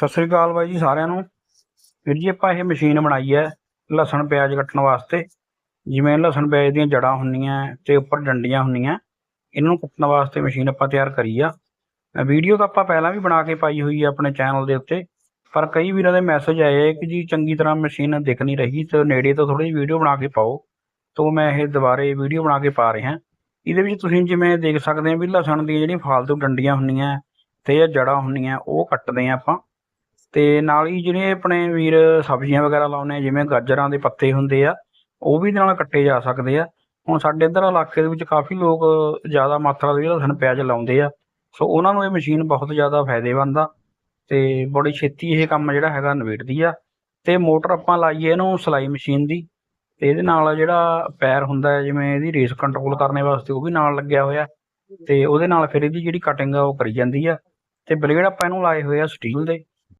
ਸਤਿ ਸ੍ਰੀ ਅਕਾਲ ਬਾਈ ਜੀ ਸਾਰਿਆਂ ਨੂੰ। ਵੀਰ ਜੀ, ਆਪਾਂ ਇਹ ਮਸ਼ੀਨ ਬਣਾਈ ਹੈ ਲਸਣ ਪਿਆਜ਼ ਕੱਟਣ ਵਾਸਤੇ। ਜਿਵੇਂ ਲਸਣ ਪਿਆਜ਼ ਦੀਆਂ ਜੜਾਂ ਹੁੰਦੀਆਂ ਤੇ ਉੱਪਰ ਡੰਡੀਆਂ ਹੁੰਦੀਆਂ, ਇਹਨਾਂ ਨੂੰ ਕੱਟਣ ਵਾਸਤੇ ਮਸ਼ੀਨ ਆਪਾਂ ਤਿਆਰ ਕਰੀ ਆ। ਵੀਡੀਓ ਤਾਂ ਆਪਾਂ ਪਹਿਲਾਂ ਵੀ ਬਣਾ ਕੇ ਪਾਈ ਹੋਈ ਹੈ ਆਪਣੇ ਚੈਨਲ ਦੇ ਉੱਤੇ, ਪਰ ਕਈ ਵੀਰਾਂ ਦੇ ਮੈਸੇਜ ਆਏ ਕਿ ਜੀ ਚੰਗੀ ਤਰ੍ਹਾਂ ਮਸ਼ੀਨ ਦਿਖ ਨਹੀਂ ਰਹੀ, ਤੇ ਨੇੜੇ ਤੋਂ ਥੋੜੀ ਵੀਡੀਓ ਬਣਾ ਕੇ ਪਾਓ, ਤੋਂ ਮੈਂ ਇਹ ਦੁਬਾਰੇ ਵੀਡੀਓ ਬਣਾ ਕੇ ਪਾ ਰਿਹਾ। ਇਹਦੇ ਵਿੱਚ ਤੁਸੀਂ ਜਿਵੇਂ ਦੇਖ ਸਕਦੇ ਆ ਵੀ ਲਸਣ ਦੀਆਂ ਜਿਹੜੀਆਂ ਫਾਲਤੂ ਡੰਡੀਆਂ ਹੁੰਦੀਆਂ ਤੇ ਇਹ ਜੜਾਂ ਹੁੰਦੀਆਂ, ਉਹ ਕੱਟਦੇ ਆ ਆਪਾਂ। ਅਤੇ ਨਾਲ ਹੀ ਜਿਹੜੇ ਆਪਣੇ ਵੀਰ ਸਬਜ਼ੀਆਂ ਵਗੈਰਾ ਲਾਉਂਦੇ ਜਿਵੇਂ ਗਾਜਰਾਂ ਦੇ ਪੱਤੇ ਹੁੰਦੇ ਆ, ਉਹ ਵੀ ਇਹਦੇ ਨਾਲ ਕੱਟੇ ਜਾ ਸਕਦੇ ਆ। ਹੁਣ ਸਾਡੇ ਇੱਧਰ ਇਲਾਕੇ ਦੇ ਵਿੱਚ ਕਾਫੀ ਲੋਕ ਜ਼ਿਆਦਾ ਮਾਤਰਾ ਦੇ ਲਸਣ, ਪਿਆਜ਼ ਲਾਉਂਦੇ ਆ। ਸੋ ਉਹਨਾਂ ਨੂੰ ਇਹ ਮਸ਼ੀਨ ਬਹੁਤ ਜ਼ਿਆਦਾ ਫਾਇਦੇਮੰਦ ਆ ਤੇ ਬੜੀ ਛੇਤੀ ਇਹ ਕੰਮ ਜਿਹੜਾ ਹੈਗਾ ਨਿਬੇੜਦੀ ਆ। ਤੇ ਮੋਟਰ ਆਪਾਂ ਲਾਈਏ ਇਹਨੂੰ ਸਲਾਈ ਮਸ਼ੀਨ ਦੀ, ਤੇ ਇਹਦੇ ਨਾਲ ਜਿਹੜਾ ਪੈਰ ਹੁੰਦਾ ਜਿਵੇਂ ਇਹਦੀ ਰੇਸ ਕੰਟਰੋਲ ਕਰਨੇ ਵਾਸਤੇ ਉਹ ਵੀ ਨਾਲ ਲੱਗਿਆ ਹੋਇਆ। ਤੇ ਉਹਦੇ ਨਾਲ ਫਿਰ ਇਹਦੀ ਜਿਹੜੀ ਕਟਿੰਗ ਆ, ਉਹ ਕਰੀ ਜਾਂਦੀ ਆ। ਤੇ ਬਲੇਡ ਆਪਾਂ ਇਹਨੂੰ ਲਾਏ ਹੋਏ ਆ ਸਟੀਲ ਦੇ।